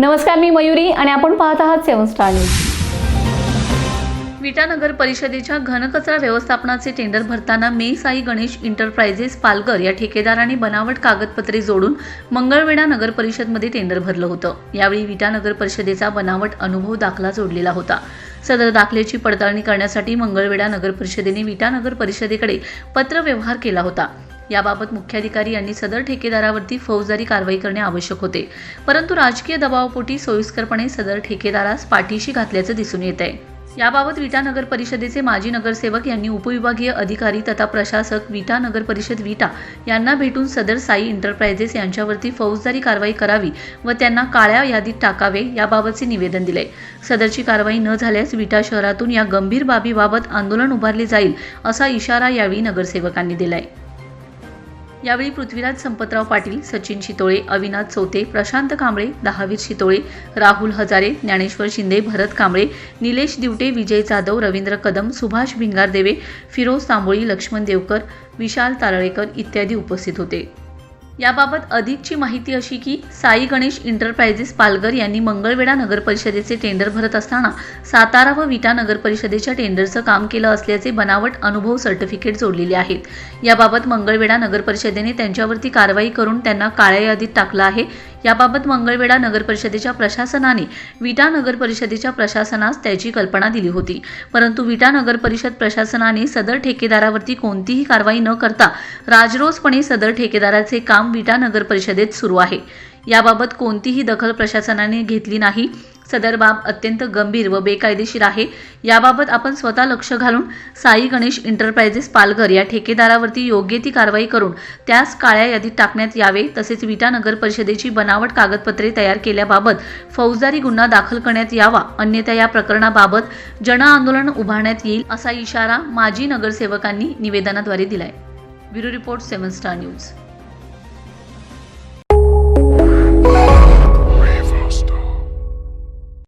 नमस्कार मी मयुरी आणि आपण पाहत आहात सेवन स्टार न्यूज. विटा नगर परिषदेच्या घनकचरा व्यवस्थापनाचे टेंडर भरताना मे साई गणेश इंटरप्राइजेस पालघर या ठेकेदाराने बनावट कागदपत्रे जोडून मंगळवेढा नगर परिषदमध्ये टेंडर भरलं होतं. यावेळी विटा नगर परिषदेचा बनावट अनुभव दाखला जोडलेला होता. सदर दाखल्याची पडताळणी करण्यासाठी मंगळवेढा नगर परिषदेने विटा नगर परिषदेकडे पत्रव्यवहार केला होता. याबाबत मुख्याधिकारी यांनी सदर ठेकेदारावरती फौजदारी कारवाई करणे आवश्यक होते. परंतु राजकीय दबावापोटी सोयीस्करपणे सदर ठेकेदारास पाठीशी घातल्याचं दिसून येत आहे. याबाबत विटा नगर परिषदेचे माजी नगरसेवक यांनी उपविभागीय अधिकारी तथा प्रशासक विटा नगर परिषद विटा यांना भेटून सदर साई एंटरप्राइजेस यांच्यावरती फौजदारी कारवाई करावी व त्यांना काळ्या यादीत टाकावे याबाबतचे निवेदन दिले. सदरची कारवाई न झाल्यास विटा शहरातून या गंभीर बाबीबाबत आंदोलन उभारले जाईल असा इशारा यावेळी नगरसेवकांनी दिलाय. यावेळी पृथ्वीराज संपतराव पाटील सचिन शितोळे अविनाश चौते प्रशांत कांबळे दहावीर शितोळे राहुल हजारे ज्ञानेश्वर शिंदे भरत कांबळे निलेश दिवटे विजय जाधव रवींद्र कदम सुभाष भिंगारदेवे फिरोज तांबोळी लक्ष्मण देवकर विशाल तारळेकर इत्यादी उपस्थित होते. याबाबत अधिकची माहिती अशी की साई गणेश इंटरप्रायझेस पालघर यांनी मंगळवेढा नगरपरिषदेचे टेंडर भरत असताना सातारा व विटा नगरपरिषदेच्या टेंडरचं काम केलं असल्याचे बनावट अनुभव सर्टिफिकेट जोडलेले आहेत. याबाबत मंगळवेढा नगरपरिषदेने त्यांच्यावरती कारवाई करून त्यांना काळ्या यादीत टाकलं आहे. याबाबत मंगळवेढा नगर परिषदेच्या प्रशासनाने विटा नगर परिषदेच्या प्रशासनास त्याची कल्पना दिली होती. परंतु विटा नगर परिषद प्रशासनाने सदर ठेकेदारावरती कोणतीही कारवाई न करता राजरोसपणे सदर ठेकेदाराचे काम विटा नगर परिषदेत सुरू आहे. याबाबत कोणतीही दखल प्रशासनाने घेतली नाही. सदर बाब अत्यंत गंभीर व बेकायदेशीर आहे. याबाबत आपण स्वतः लक्ष घालून साई गणेश इंटरप्राइजेस पालघर या ठेकेदारावरती योग्य ती कारवाई करून त्यास काळ्या यादीत टाकण्यात यावे तसेच विटा नगर परिषदेची बनावट कागदपत्रे तयार केल्याबाबत फौजदारी गुन्हा दाखल करण्यात यावा अन्यथा या प्रकरणाबाबत जनआंदोलन उभारण्यात येईल असा इशारा माजी नगरसेवकांनी निवेदनाद्वारे दिलाय. Bureau report Seven Star News.